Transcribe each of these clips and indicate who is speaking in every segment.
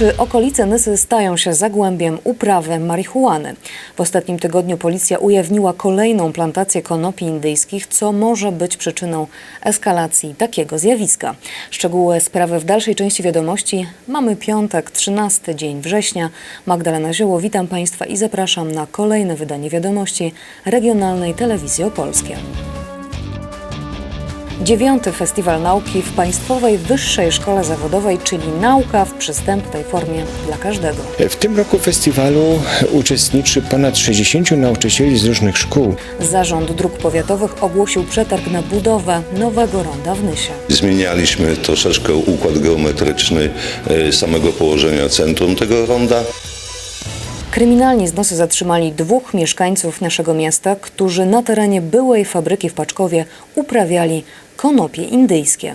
Speaker 1: Czy okolice Nysy stają się zagłębiem uprawy marihuany? W ostatnim tygodniu policja ujawniła kolejną plantację konopi indyjskich, co może być przyczyną eskalacji takiego zjawiska. Szczegóły sprawy w dalszej części wiadomości. Mamy piątek, 13 dzień września. Magdalena Zioło, witam Państwa i zapraszam na kolejne wydanie wiadomości regionalnej telewizji opolskiej. Dziewiąty Festiwal Nauki w Państwowej Wyższej Szkole Zawodowej, czyli nauka w przystępnej formie dla każdego.
Speaker 2: W tym roku festiwalu uczestniczy ponad 60 nauczycieli z różnych szkół.
Speaker 1: Zarząd Dróg Powiatowych ogłosił przetarg na budowę nowego ronda w Nysie.
Speaker 3: Zmienialiśmy troszeczkę układ geometryczny e, samego położenia centrum tego ronda.
Speaker 1: Kryminalni z nosy zatrzymali dwóch mieszkańców naszego miasta, którzy na terenie byłej fabryki w Paczkowie uprawiali konopie indyjskie.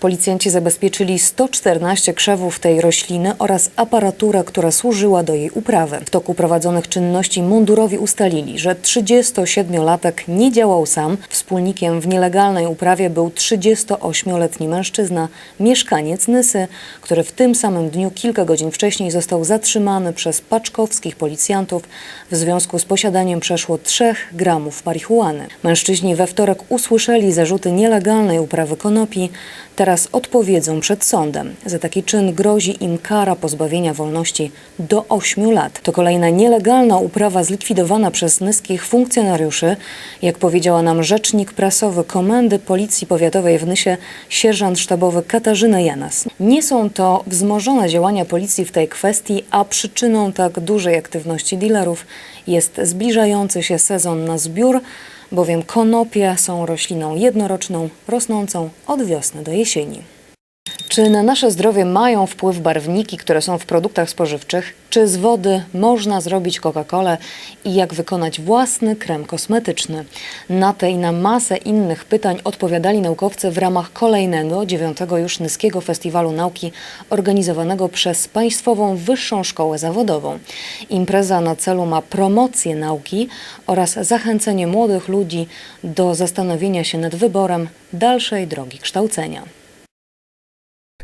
Speaker 1: Policjanci zabezpieczyli 114 krzewów tej rośliny oraz aparaturę, która służyła do jej uprawy. W toku prowadzonych czynności mundurowi ustalili, że 37-latek nie działał sam. Wspólnikiem w nielegalnej uprawie był 38-letni mężczyzna, mieszkaniec Nysy, który w tym samym dniu kilka godzin wcześniej został zatrzymany przez paczkowskich policjantów w związku z posiadaniem przeszło 3 gramów marihuany. Mężczyźni we wtorek usłyszeli zarzuty nielegalnej uprawy konopi. Teraz odpowiedzą przed sądem. Za taki czyn grozi im kara pozbawienia wolności do 8 lat. To kolejna nielegalna uprawa zlikwidowana przez nyskich funkcjonariuszy. Jak powiedziała nam rzecznik prasowy Komendy Policji Powiatowej w Nysie, sierżant sztabowy Katarzyna Janas. Nie są to wzmożone działania policji w tej kwestii, a przyczyną tak dużej aktywności dealerów jest zbliżający się sezon na zbiór, bowiem konopie są rośliną jednoroczną, rosnącą od wiosny do jesieni. Czy na nasze zdrowie mają wpływ barwniki, które są w produktach spożywczych? Czy z wody można zrobić Coca-Colę i jak wykonać własny krem kosmetyczny? Na te i na masę innych pytań odpowiadali naukowcy w ramach kolejnego, dziewiątego już Nyskiego Festiwalu Nauki organizowanego przez Państwową Wyższą Szkołę Zawodową. Impreza na celu ma promocję nauki oraz zachęcenie młodych ludzi do zastanowienia się nad wyborem dalszej drogi kształcenia.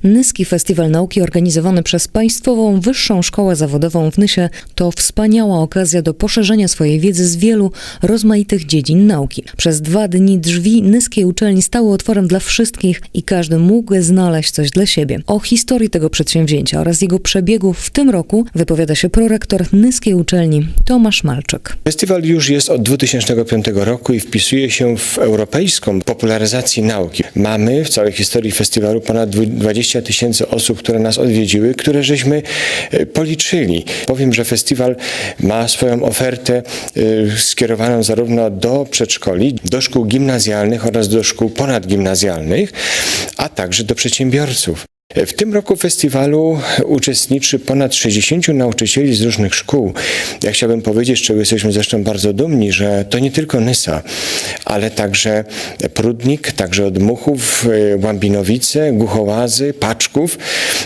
Speaker 1: Nyski Festiwal Nauki organizowany przez Państwową Wyższą Szkołę Zawodową w Nysie to wspaniała okazja do poszerzenia swojej wiedzy z wielu rozmaitych dziedzin nauki. Przez dwa dni drzwi Nyskiej uczelni stały otworem dla wszystkich i każdy mógł znaleźć coś dla siebie. O historii tego przedsięwzięcia oraz jego przebiegu w tym roku wypowiada się prorektor Nyskiej uczelni Tomasz Malczyk.
Speaker 2: Festiwal już jest od 2005 roku i wpisuje się w europejską popularyzację nauki. Mamy w całej historii festiwalu ponad 20 tysięcy osób, które nas odwiedziły, które żeśmy e, policzyli. Powiem, że festiwal ma swoją ofertę e, skierowaną zarówno do przedszkoli, do szkół gimnazjalnych oraz do szkół ponadgimnazjalnych, a także do przedsiębiorców. W tym roku w festiwalu uczestniczy ponad 60 nauczycieli z różnych szkół. Ja chciałbym powiedzieć, z czego jesteśmy zresztą bardzo dumni, że to nie tylko Nysa, ale także Prudnik, także od Muchów, y, Łambinowice, Głuchołazy, Paczków,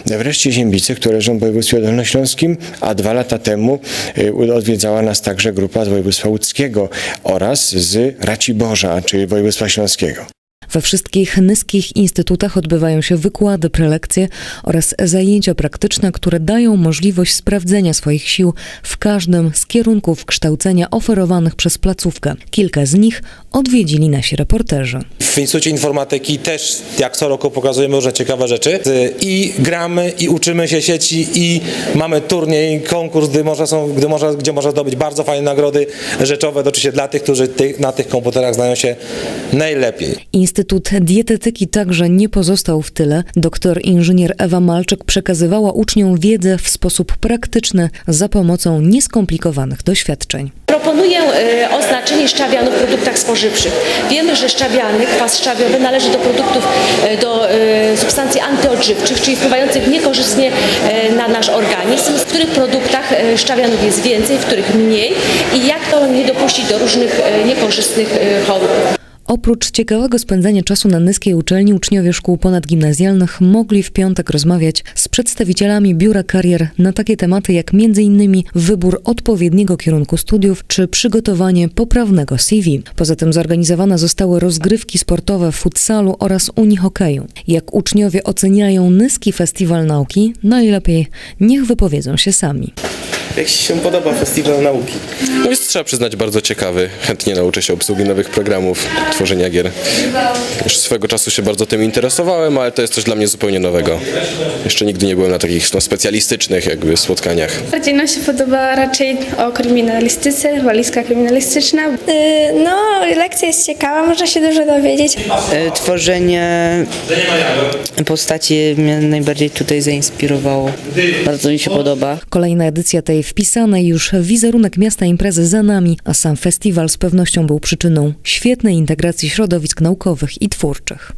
Speaker 2: wreszcie Ziębice, które leżą w województwie dolnośląskim, a dwa lata temu y, odwiedzała nas także grupa z województwa łódzkiego oraz z Raciborza, czyli województwa śląskiego.
Speaker 1: We wszystkich nyskich instytutach odbywają się wykłady, prelekcje oraz zajęcia praktyczne, które dają możliwość sprawdzenia swoich sił w każdym z kierunków kształcenia oferowanych przez placówkę. Kilka z nich odwiedzili nasi reporterzy.
Speaker 4: W Instytucie Informatyki też jak co roku pokazujemy różne ciekawe rzeczy i gramy i uczymy się sieci i mamy turniej, konkurs, gdy można, są, gdy można, gdzie można zdobyć bardzo fajne nagrody rzeczowe, oczywiście dla tych, którzy na tych komputerach znają się najlepiej.
Speaker 1: Instytut Dietetyki także nie pozostał w tyle. Doktor inżynier Ewa Malczyk przekazywała uczniom wiedzę w sposób praktyczny za pomocą nieskomplikowanych doświadczeń.
Speaker 5: Proponuję e, oznaczenie szczawianu w produktach spożywczych. Wiemy, że szczawiany, kwas szczawiowy należy do produktów, e, do e, substancji antyodżywczych, czyli wpływających niekorzystnie na nasz organizm. W których produktach szczawianów jest więcej, w których mniej i jak to nie dopuścić do różnych niekorzystnych chorób.
Speaker 1: Oprócz ciekawego spędzania czasu na Nyskiej Uczelni, uczniowie szkół ponadgimnazjalnych mogli w piątek rozmawiać z przedstawicielami Biura Karier na takie tematy jak m.in. wybór odpowiedniego kierunku studiów czy przygotowanie poprawnego CV. Poza tym zorganizowane zostały rozgrywki sportowe w futsalu oraz unihokeju. Jak uczniowie oceniają Nyski Festiwal Nauki, najlepiej niech wypowiedzą się sami.
Speaker 6: Jak Ci się podoba Festiwal Nauki?
Speaker 7: No jest trzeba przyznać bardzo ciekawy. Chętnie nauczę się obsługi nowych programów, tworzenia gier. Już swego czasu się bardzo tym interesowałem, ale to jest coś dla mnie zupełnie nowego. Jeszcze nigdy nie byłem na takich no, specjalistycznych jakby spotkaniach.
Speaker 8: Bardziej nam się podoba raczej o kryminalistyce, walizka kryminalistyczna.
Speaker 9: Y, No, lekcja jest ciekawa, można się dużo dowiedzieć.
Speaker 10: E, Tworzenie postaci mnie najbardziej tutaj zainspirowało. Bardzo mi się podoba.
Speaker 1: Kolejna edycja tej wpisanej już wizerunek miasta imprezy za nami, a sam festiwal z pewnością był przyczyną świetnej integracji środowisk naukowych i twórczych.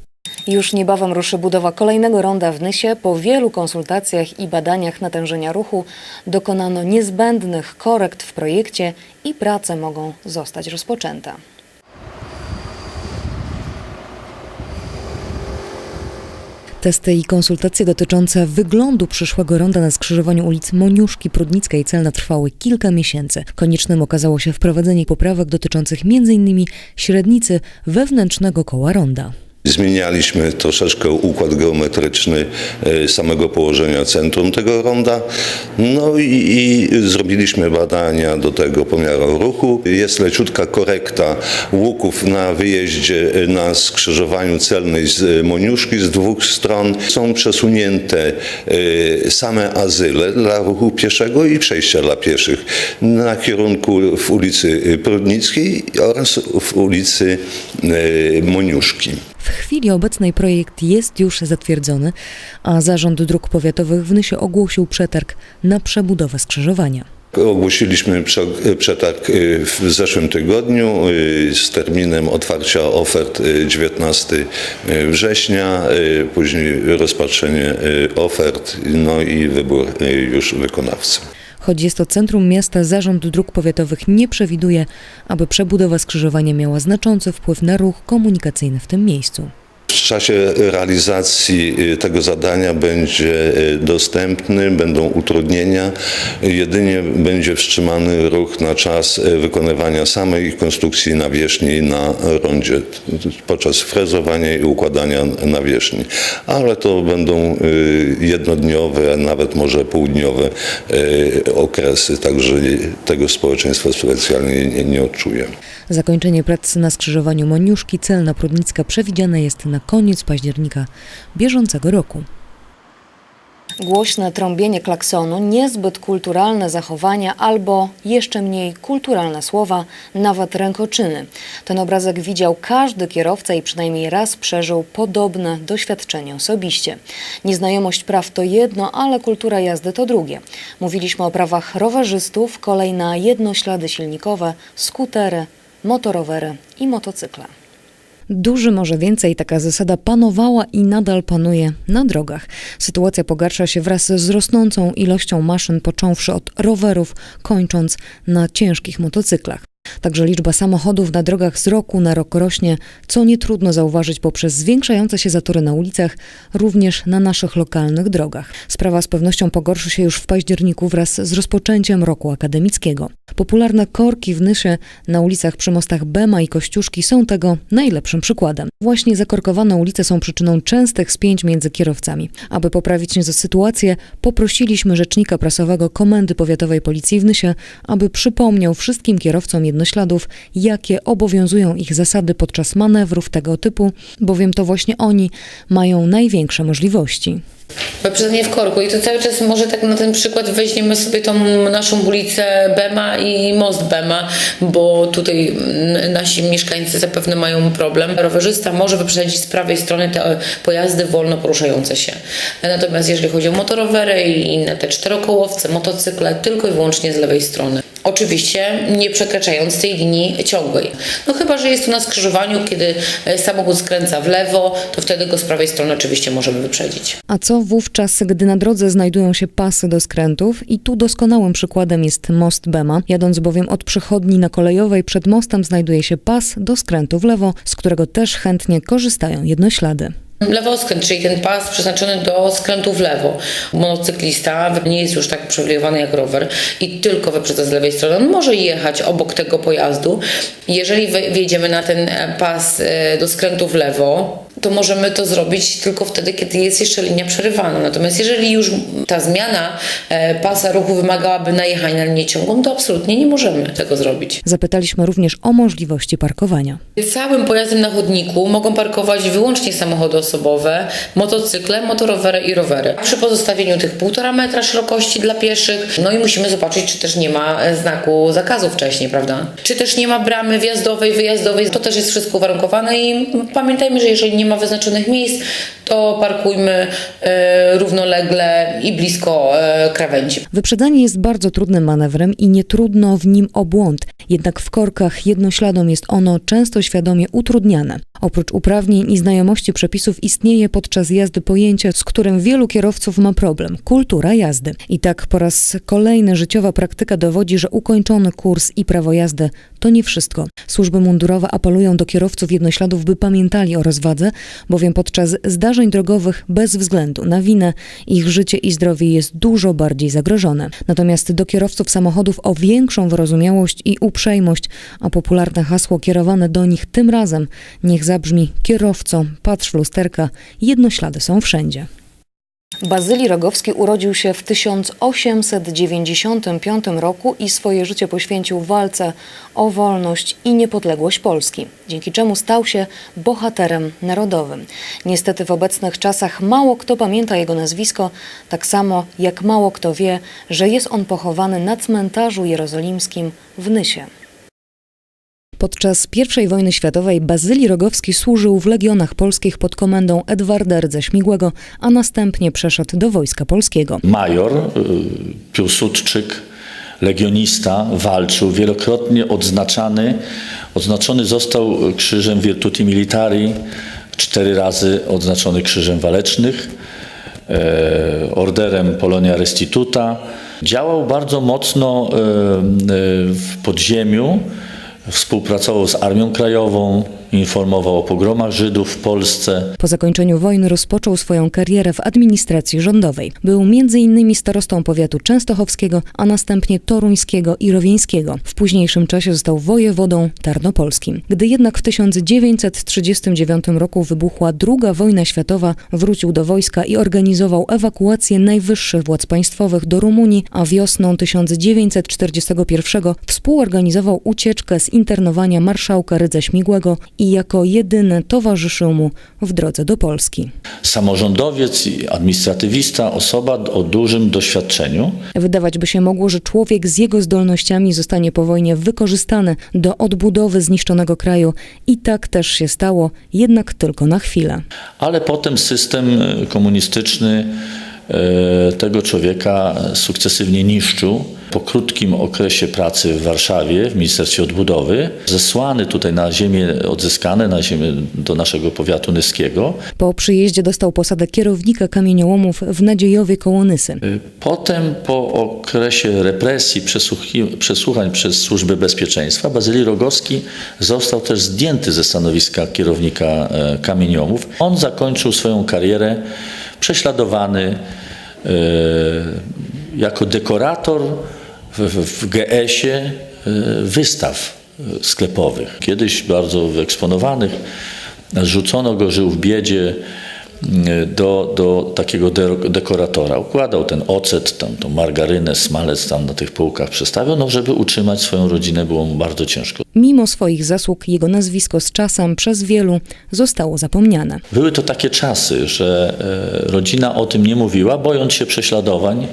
Speaker 1: Już niebawem ruszy budowa kolejnego ronda w Nysie. Po wielu konsultacjach i badaniach natężenia ruchu dokonano niezbędnych korekt w projekcie i prace mogą zostać rozpoczęte. Testy i konsultacje dotyczące wyglądu przyszłego ronda na skrzyżowaniu ulic Moniuszki, Prudnicka i Celna trwały kilka miesięcy. Koniecznym okazało się wprowadzenie poprawek dotyczących m.in. średnicy wewnętrznego koła ronda.
Speaker 3: Zmienialiśmy troszeczkę układ geometryczny e, samego położenia centrum tego ronda. No i, i zrobiliśmy badania do tego pomiaru ruchu. Jest leciutka korekta łuków na wyjeździe e, na skrzyżowaniu celnej z e, Moniuszki z dwóch stron. Są przesunięte same azyle dla ruchu pieszego i przejścia dla pieszych na kierunku w ulicy Prudnickiej oraz w ulicy Moniuszki.
Speaker 1: W chwili obecnej projekt jest już zatwierdzony, a Zarząd Dróg Powiatowych w Nysie ogłosił przetarg na przebudowę skrzyżowania.
Speaker 3: Ogłosiliśmy prze- przetarg y, w zeszłym tygodniu y, z terminem otwarcia ofert y, 19 września, y, później rozpatrzenie ofert, no i wybór już wykonawcy.
Speaker 1: Choć jest to centrum miasta, Zarząd Dróg Powiatowych nie przewiduje, aby przebudowa skrzyżowania miała znaczący wpływ na ruch komunikacyjny w tym miejscu.
Speaker 3: W czasie realizacji y, tego zadania będzie y, dostępny, będą utrudnienia. Jedynie będzie wstrzymany ruch na czas y, wykonywania samej konstrukcji nawierzchni na rondzie podczas frezowania i układania nawierzchni. Ale to będą jednodniowe, nawet może półdniowe okresy, także tego społeczeństwo specjalnie nie, nie odczuje.
Speaker 1: Zakończenie prac na skrzyżowaniu Moniuszki Celna Prudnicka przewidziane jest na koniec października bieżącego roku. Głośne trąbienie klaksonu, niezbyt kulturalne zachowania albo jeszcze mniej kulturalne słowa, nawet rękoczyny. Ten obrazek widział każdy kierowca i przynajmniej raz przeżył podobne doświadczenie osobiście. Nieznajomość praw to jedno, ale kultura jazdy to drugie. Mówiliśmy o prawach rowerzystów, kolej na jednoślady silnikowe, skutery, motorowery i motocykle. Duży może więcej taka zasada panowała i nadal panuje na drogach. Sytuacja pogarsza się wraz z rosnącą ilością maszyn, począwszy od rowerów, kończąc na ciężkich motocyklach. Także liczba samochodów na drogach z roku na rok rośnie, co nie trudno zauważyć poprzez zwiększające się zatory na ulicach, również na naszych lokalnych drogach. Sprawa z pewnością pogorszy się już w październiku wraz z rozpoczęciem roku akademickiego. Popularne korki w Nysie na ulicach przy mostach Bema i Kościuszki są tego najlepszym przykładem. Właśnie zakorkowane ulice są przyczyną częstych spięć między kierowcami. Aby poprawić nieco sytuację, poprosiliśmy rzecznika prasowego Komendy Powiatowej Policji w Nysie, aby przypomniał wszystkim kierowcom jednośladów, jakie obowiązują ich zasady podczas manewrów tego typu, bowiem to właśnie oni mają największe możliwości.
Speaker 11: Wyprzedzenie w korku i to cały czas może tak na ten przykład weźmiemy sobie tą naszą ulicę Bema i most Bema, bo tutaj nasi mieszkańcy zapewne mają problem. Rowerzysta może wyprzedzić z prawej strony te pojazdy wolno poruszające się. Natomiast jeżeli chodzi o motorowery i inne te czterokołowce, motocykle, tylko i wyłącznie z lewej strony. Oczywiście nie przekraczając tej linii ciągłej. No chyba, że jest to na skrzyżowaniu, kiedy e, samochód skręca w lewo, to wtedy go z prawej strony oczywiście możemy wyprzedzić.
Speaker 1: A co wówczas, gdy na drodze znajdują się pasy do skrętów? I tu doskonałym przykładem jest most Bema. Jadąc bowiem od przychodni na kolejowej przed mostem znajduje się pas do skrętu w lewo, z którego też chętnie korzystają jednoślady.
Speaker 11: Lewoskręt, czyli ten pas przeznaczony do skrętu w lewo. Motocyklista nie jest już tak przywilejowany jak rower i tylko wyprzedza z lewej strony. On może jechać obok tego pojazdu. Jeżeli wjedziemy na ten pas e, do skrętu w lewo, to możemy to zrobić tylko wtedy, kiedy jest jeszcze linia przerywana. Natomiast jeżeli już ta zmiana e, pasa ruchu wymagałaby najechania na linię ciągłą, to absolutnie nie możemy tego zrobić.
Speaker 1: Zapytaliśmy również o możliwości parkowania.
Speaker 11: Całym pojazdem na chodniku mogą parkować wyłącznie samochody osobowe, motocykle, motorowery i rowery. Przy pozostawieniu tych półtora metra szerokości dla pieszych, no i musimy zobaczyć, czy też nie ma e, znaku zakazu wcześniej, prawda? Czy też nie ma bramy wjazdowej, wyjazdowej, to też jest wszystko uwarunkowane i pamiętajmy, że jeżeli nie ma wyznaczonych miejsc, to parkujmy e, równolegle i blisko e, krawędzi.
Speaker 1: Wyprzedzanie jest bardzo trudnym manewrem i nie trudno w nim o. Jednak w korkach jednośladą jest ono często świadomie utrudniane. Oprócz uprawnień i znajomości przepisów istnieje podczas jazdy pojęcie, z którym wielu kierowców ma problem kultura jazdy. I tak po raz kolejny życiowa praktyka dowodzi, że ukończony kurs i prawo jazdy to nie wszystko. Służby mundurowe apelują do kierowców jednośladów, by pamiętali o rozwadze, bowiem podczas zdarzeń drogowych bez względu na winę ich życie i zdrowie jest dużo bardziej zagrożone. Natomiast do kierowców samochodów o większą wyrozumiałość i uprzejmość, a popularne hasło kierowane do nich tym razem niech zabrzmi kierowco, patrz w lusterka, jednoślady są wszędzie. Bazylii Rogowski urodził się w 1895 roku i swoje życie poświęcił walce o wolność i niepodległość Polski, dzięki czemu stał się bohaterem narodowym. Niestety w obecnych czasach mało kto pamięta jego nazwisko, tak samo jak mało kto wie, że jest on pochowany na cmentarzu jerozolimskim w Nysie. Podczas I wojny światowej Bazylii Rogowski służył w legionach polskich pod komendą Edwarda Rdze Śmigłego, a następnie przeszedł do Wojska Polskiego.
Speaker 12: Major y, Piłsudczyk, legionista, walczył, wielokrotnie odznaczany. Odznaczony został krzyżem Virtuti Militari, cztery razy odznaczony krzyżem walecznych, e, orderem Polonia Restituta. Działał bardzo mocno e, e, w podziemiu, współpracował z Armią Krajową, informował o pogromach Żydów w Polsce.
Speaker 1: Po zakończeniu wojny rozpoczął swoją karierę w administracji rządowej. Był m.in. starostą powiatu częstochowskiego, a następnie toruńskiego i rowieńskiego. W późniejszym czasie został wojewodą tarnopolskim. Gdy jednak w 1939 roku wybuchła II wojna światowa, wrócił do wojska i organizował ewakuację najwyższych władz państwowych do Rumunii, a wiosną 1941 współorganizował ucieczkę z internowania marszałka Rydza Śmigłego i jako jedyny towarzyszył mu w drodze do Polski.
Speaker 12: Samorządowiec i administratywista, osoba o dużym doświadczeniu.
Speaker 1: Wydawać by się mogło, że człowiek z jego zdolnościami zostanie po wojnie wykorzystany do odbudowy zniszczonego kraju i tak też się stało, jednak tylko na chwilę.
Speaker 12: Ale potem system e, komunistyczny tego człowieka sukcesywnie niszczył. Po krótkim okresie pracy w Warszawie, w Ministerstwie Odbudowy, zesłany tutaj na ziemię odzyskane, na ziemię do naszego powiatu nyskiego.
Speaker 1: Po przyjeździe dostał posadę kierownika kamieniołomów w Nadziejowie koło Nysy.
Speaker 12: E, Potem po okresie represji, przesłuchań przez Służbę Bezpieczeństwa, Bazylii Rogowski został też zdjęty ze stanowiska kierownika e, kamieniomów. On zakończył swoją karierę prześladowany e, jako dekorator w, w, GS-ie e, wystaw e, sklepowych. Kiedyś bardzo wyeksponowanych. Rzucono go, żył w biedzie do, do takiego de- dekoratora. Układał ten ocet, tam, tą margarynę, smalec tam na tych półkach przestawiał, no żeby utrzymać swoją rodzinę było mu bardzo ciężko.
Speaker 1: Mimo swoich zasług jego nazwisko z czasem przez wielu zostało zapomniane.
Speaker 12: Były to takie czasy, że e, rodzina o tym nie mówiła, bojąc się prześladowań.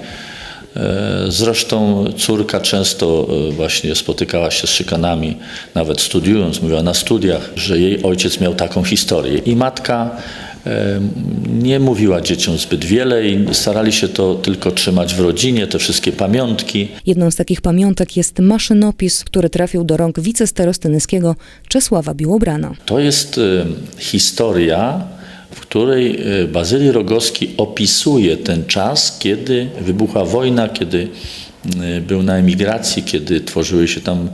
Speaker 12: E, Zresztą córka często e, właśnie spotykała się z szykanami, nawet studiując, mówiła na studiach, że jej ojciec miał taką historię. I matka nie mówiła dzieciom zbyt wiele i starali się to tylko trzymać w rodzinie, te wszystkie pamiątki.
Speaker 1: Jedną z takich pamiątek jest maszynopis, który trafił do rąk wicestarosty Nyskiego Czesława Biłobrana.
Speaker 12: To jest historia, w której e, Bazyli Rogowski opisuje ten czas, kiedy wybuchła wojna, kiedy e, był na emigracji, kiedy tworzyły się tam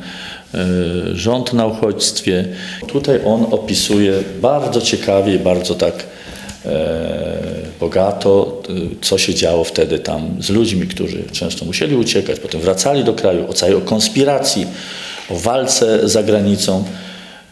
Speaker 12: e, rząd na uchodźstwie. Tutaj on opisuje bardzo ciekawie i bardzo tak bogato, e, co się działo wtedy tam z ludźmi, którzy często musieli uciekać, potem wracali do kraju, o całej o konspiracji, o walce za granicą.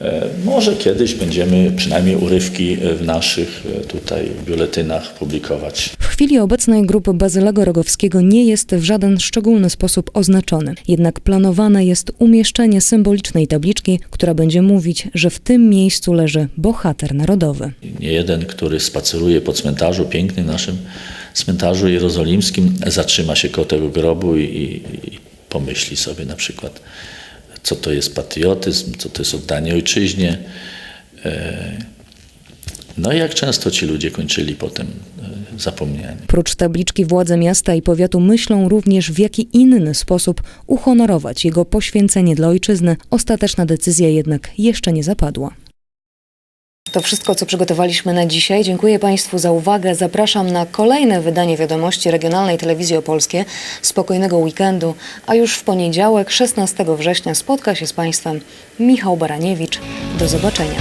Speaker 12: E, Może kiedyś będziemy przynajmniej urywki w naszych e, tutaj biuletynach publikować.
Speaker 1: W chwili obecnej grób Bazylego Rogowskiego nie jest w żaden szczególny sposób oznaczony. Jednak planowane jest umieszczenie symbolicznej tabliczki, która będzie mówić, że w tym miejscu leży bohater narodowy.
Speaker 12: Nie jeden, który spaceruje po cmentarzu, pięknym naszym cmentarzu jerozolimskim, zatrzyma się koło tego grobu i, i pomyśli sobie na przykład, co to jest patriotyzm, co to jest oddanie ojczyźnie. E, No i jak często ci ludzie kończyli potem e, zapomniani.
Speaker 1: Prócz tabliczki władze miasta i powiatu myślą również w jaki inny sposób uhonorować jego poświęcenie dla ojczyzny. Ostateczna decyzja jednak jeszcze nie zapadła. To wszystko, co przygotowaliśmy na dzisiaj. Dziękuję Państwu za uwagę. Zapraszam na kolejne wydanie wiadomości Regionalnej Telewizji Opolskie. Spokojnego weekendu, a już w poniedziałek, 16 września, spotka się z Państwem Michał Baraniewicz. Do zobaczenia.